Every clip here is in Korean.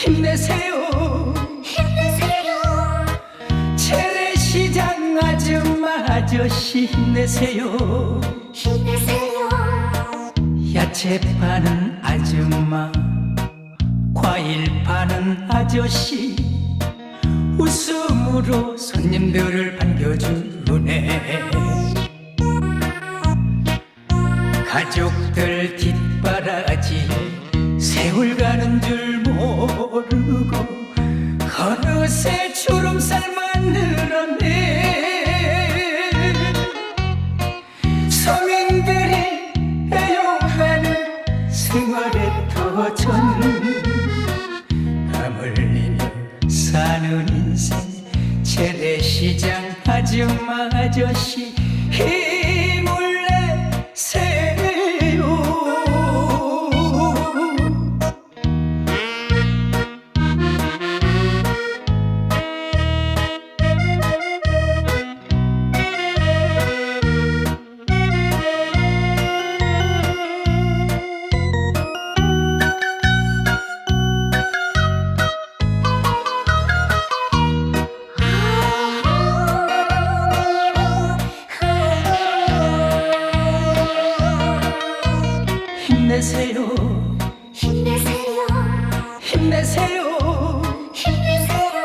힘내세요. 힘내세요. 재래시장 아줌마 아저씨 힘내세요. 힘내세요. 야채 파는 아줌마 과일 파는 아저씨. 웃음으로 손님들을 반겨주네. 가족들 뒷바라지 세월 가는 줄 어느새 주름살만 늘었네 서민들이 애용하는 생활의 터전 땀 흘리며 사는 인생 재래시장 아줌마 아저씨 힘을 내 힘내세요. 힘내세요. 힘내세요. 힘내세요.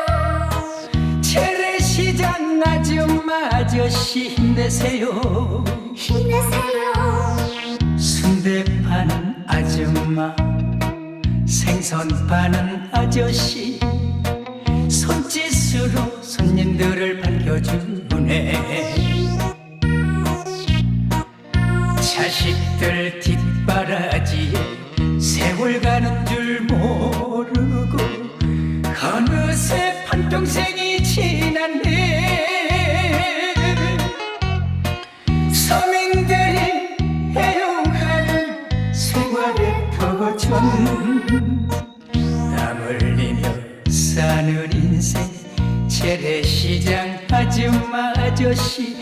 재래시장 아줌마 아저씨 힘내세요. 힘내세요. 순대 파는 아줌마 생선 파는 아저씨 손짓으로 손님들을 반겨주네. 자식들 뒷바라 세월 가는 줄 모르고 어느새 한평생이 지났네. 서민들이 애용하는 생활의 터전 땀 흘리며 사는 인생 재래시장 아줌마 아저씨